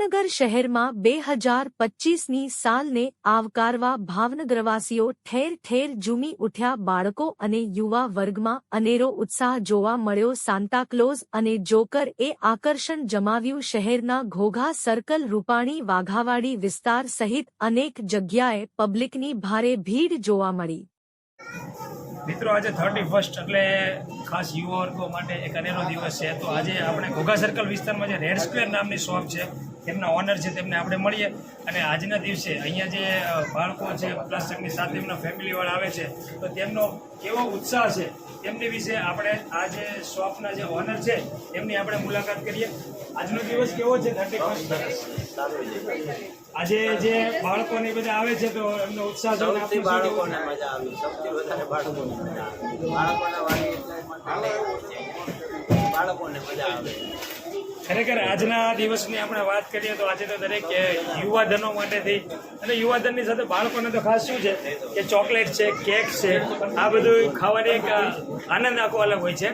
ભાવનગર શહેરમાં બે હજાર પચીસની સાલને આવકારવા ભાવનગરવાસીઓ ઠેર ઠેર ઝૂમી ઉઠ્યા બાળકો અને યુવા વર્ગમાં અનેરો ઉત્સાહ જોવા મળ્યો. સાન્તાક્લોઝ અને જોકર એ આકર્ષણ જમાવ્યું શહેરના ઘોઘા સર્કલ રૂપાણી વાઘાવાડી વિસ્તાર સહિત અનેક જગ્યાએ પબ્લિકની ભારે ભીડ જોવા મળી. મિત્રો, આજે થર્ટી ફર્સ્ટ એટલે ખાસ યુવા વર્ગો માટે એક અનેરો દિવસ છે. તો આજે આપણે ઘોઘા સર્કલ વિસ્તારમાં જે રેડ સ્ક્વેર નામની શોપ છે તેમના ઓનર છે તેમને આપણે મળીએ. અને આજના દિવસે અહીંયા જે બાળકો છે પ્લસ એમની સાથે એમના ફેમિલીવાળા આવે છે તો તેમનો કેવો ઉત્સાહ છે તેમની વિશે આપણે આ જે શોપના જે ઓનર છે તેમની આપણે મુલાકાત કરીએ. આજનો દિવસ કેવો છે થર્ટી આજે જે બાળકોને બધા આવે છે તો એમનો ઉત્સાહ સૌથી બાળકોને મજા આવી સૌથી વધારે બાળકોને મજા આવી. બાળકોને વાલી બાળકોને મજા આવે. ખરેખર આજના દિવસની આપણે વાત કરીએ તો આજે તો દરેક યુવાધનો માટેથી અને યુવાધનની સાથે બાળકોને તો ખાસ શું છે કે ચોકલેટ છે, કેક છે, આ બધું ખાવાની એક આનંદ આખો અલગ હોય છે.